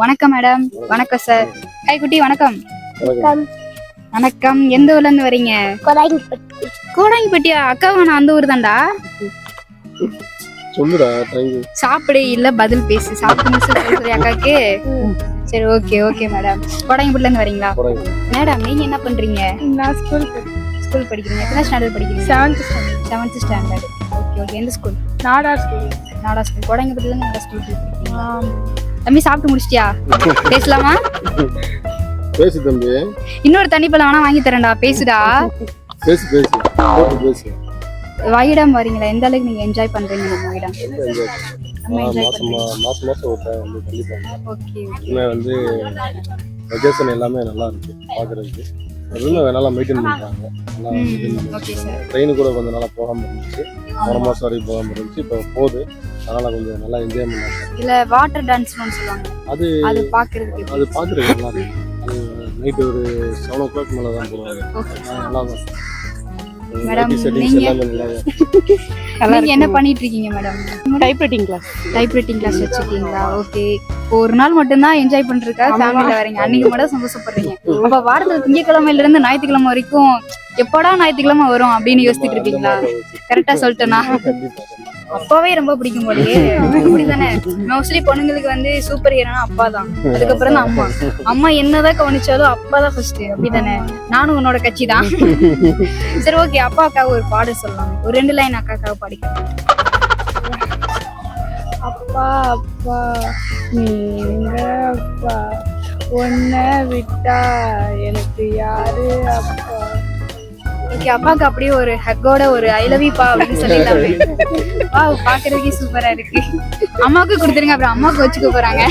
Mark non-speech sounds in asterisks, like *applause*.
வணக்கம் மேடம். வணக்கம் sir. Hi குட்டி வணக்கம். வணக்கம். வணக்கம். எந்த ஊர்ல இருந்து வரீங்க? கோடாங்கிப்பட்டியா? அக்காவா நான் அந்த ஊர் தான்டா தேங்க்யூ சாப்பிடு இல்ல பதில் பேசு. முடிச்சு பேசுறியா அக்காக்கு? சரி ஓகே ஓகே மேடம் கோடாங்கிப்பட்டில இருந்து வரீங்களா? மேடம் நீங்க என்ன பண்றீங்க? நான் ஸ்கூல் ஸ்கூல் படிக்கிறீங்க. எத்தனை ஸ்டாண்டர்ட் படிக்கிறீங்க? Seventh standard seventh standard okay okay எந்த school Nadar school Nadar school கோடாங்கிப்பட்டில இருந்து நாடா ஸ்கூல் தம்பி சாப்பிட்டு முடிச்சிட்டியா? பேசலாமா? பேசு தம்பி. இன்னொரு தண்ணி பழம் வேணா வாங்கி தரேன்டா பேசுடா. பேசு பேசு. பேசு. வாயிடம் வரீங்களா எந்த அளவுக்கு நீங்க என்ஜாய் பண்றீங்க நம்ம வாயிடம் மாசம் ஒரு வந்து எல்லாமே நல்லா இருக்கு பாக்குறதுக்கு. அதுவும் நல்லா மெயின்டைன் பண்றாங்க நல்லா ட்ரெயின் கூட கொஞ்சம் நாளா போகாம இருந்துச்சு. போன மாசம் வரைக்கும் போகாம இருந்துச்சு. இப்போ போகுது. அதனால கொஞ்சம் நல்லா என்ஜாய் பண்ணாங்க. இல்ல வாட்டர் சொல்லுவாங்க. அது அது பாக்குறதுக்கு அது பாக்குறதுக்கு நல்லா இருக்கு. நைட்டு ஒரு செவன் ஓ கிளாக் மேலே தான் போவாங்க அது நல்லா தான் மேடம், நீங்க- நீங்க *laughs* என்ன பண்ணிட்டு இருக்கீங்க madam type writing class typewriting class வச்சிருக்கீங்களா? ஓகே ஒரு நாள் மட்டும்தான் என்ஜாய் பண்றதுக்கா? ஃபேமிலில வரீங்க. அன்னைக்கு மட்டும் சந்தோஷப்படுறீங்க. அப்ப வாரத்துல திங்கக்கிழமையில இருந்து ஞாயிற்றுக்கிழமை வரைக்கும் எப்படா ஞாயிற்றுக்கிழமை வரும் அப்படின்னு யோசிச்சுட்டு இருப்பீங்களா? கரெக்டா சொல்லிட்டேனா? அப்பாவே ரொம்ப பிடிக்கும் போலயே. அப்படிதானே மோஸ்ட்லி பொண்ணுங்களுக்கு வந்து சூப்பர் ஹீரோனா அப்பா தான் அதுக்கப்புறம் தான் அம்மா. அம்மா என்னதான் கவனிச்சாலும் அப்பா தான் ஃபர்ஸ்ட் அப்படிதானே நானும் உன்னோட கட்சி தான் சரி ஓகே அப்பா அக்காவுக்கு ஒரு பாடு சொல்லலாம். ஒரு ரெண்டு லைன் அக்காக்காக படிக்க அப்பா அப்பா நீங்க அப்பா. உன்னை விட்டா எனக்கு யாரு அப்பா? ஓகே அப்பாவுக்கு அப்படியே ஒரு ஹக்கோட ஒரு ஐ லவ் யூ பா அப்படின்னு சொல்லிடலாமே வா *laughs* பாக்குறதுக்கே சூப்பரா இருக்கு. அம்மாவுக்கு கொடுத்துருங்க அப்புறம் அம்மாவுக்கு வச்சுக்க போறாங்க.